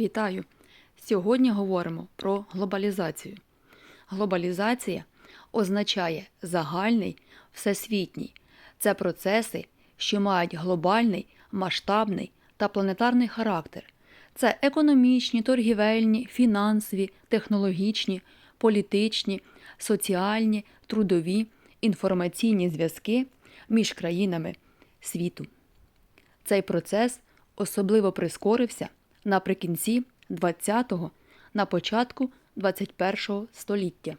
Вітаю! Сьогодні говоримо про глобалізацію. Глобалізація означає загальний, всесвітній. Це процеси, що мають глобальний, масштабний та планетарний характер. Це економічні, торгівельні, фінансові, технологічні, політичні, соціальні, трудові, інформаційні зв'язки між країнами світу. Цей процес особливо прискорився наприкінці 20-го, на початку 21-го століття.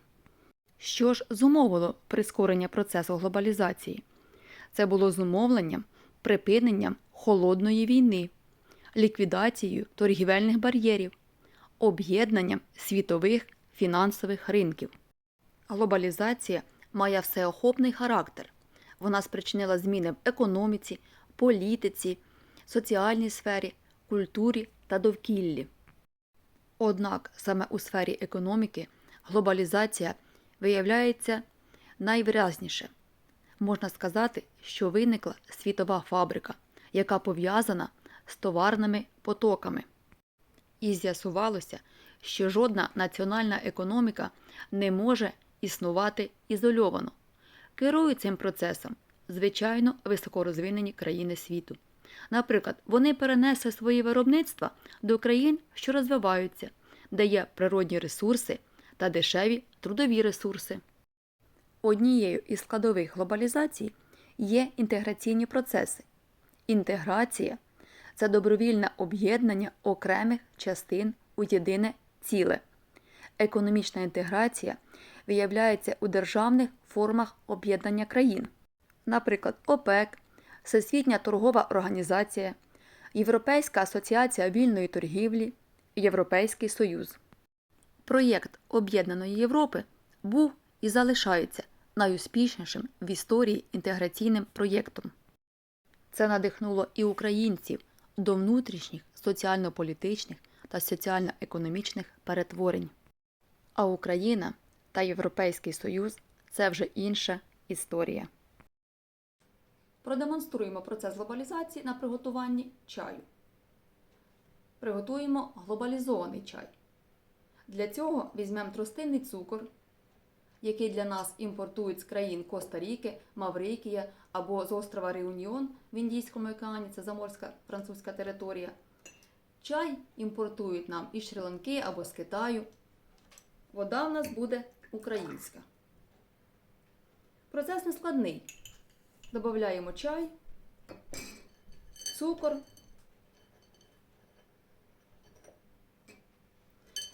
Що ж зумовило прискорення процесу глобалізації? Це було зумовленням припиненням холодної війни, ліквідацією торгівельних бар'єрів, об'єднанням світових фінансових ринків. Глобалізація має всеохопний характер. Вона спричинила зміни в економіці, політиці, соціальній сфері, культурі та довкіллі. Однак саме у сфері економіки глобалізація виявляється найвиразніше. Можна сказати, що виникла світова фабрика, яка пов'язана з товарними потоками. І з'ясувалося, що жодна національна економіка не може існувати ізольовано. Керують цим процесом, звичайно, високорозвинені країни світу. Наприклад, вони перенесли свої виробництва до країн, що розвиваються, де є природні ресурси та дешеві трудові ресурси. Однією із складових глобалізації є інтеграційні процеси. Інтеграція це добровільне об'єднання окремих частин у єдине ціле. Економічна інтеграція виявляється у державних формах об'єднання країн, наприклад, ОПЕК, Всесвітня торгова організація, Європейська асоціація вільної торгівлі, Європейський Союз. Проєкт Об'єднаної Європи був і залишається найуспішнішим в історії інтеграційним проєктом. Це надихнуло і українців до внутрішніх соціально-політичних та соціально-економічних перетворень. А Україна та Європейський Союз це вже інша історія. Продемонструємо процес глобалізації на приготуванні чаю. Приготуємо глобалізований чай. Для цього візьмемо тростинний цукор, який для нас імпортують з країн Коста-Ріки, Маврикія або з острова Реуніон в Індійському океані, це заморська французька територія. Чай імпортують нам із Шрі-Ланки або з Китаю. Вода в нас буде українська. Процес не складний. Додаємо чай, цукор.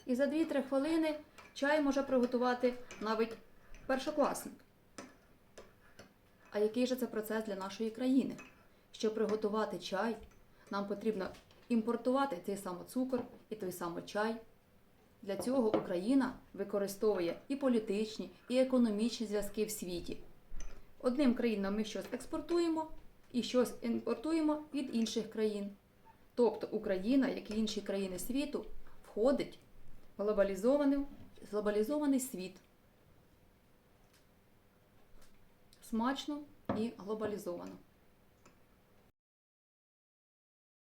І за 2-3 хвилини чай може приготувати навіть першокласник. А який же це процес для нашої країни? Щоб приготувати чай, нам потрібно імпортувати той самий цукор і той самий чай. Для цього Україна використовує і політичні, і економічні зв'язки в світі. Одним країнам ми щось експортуємо і щось імпортуємо від інших країн. Тобто Україна, як і інші країни світу, входить в глобалізований, глобалізований світ. Смачно і глобалізовано.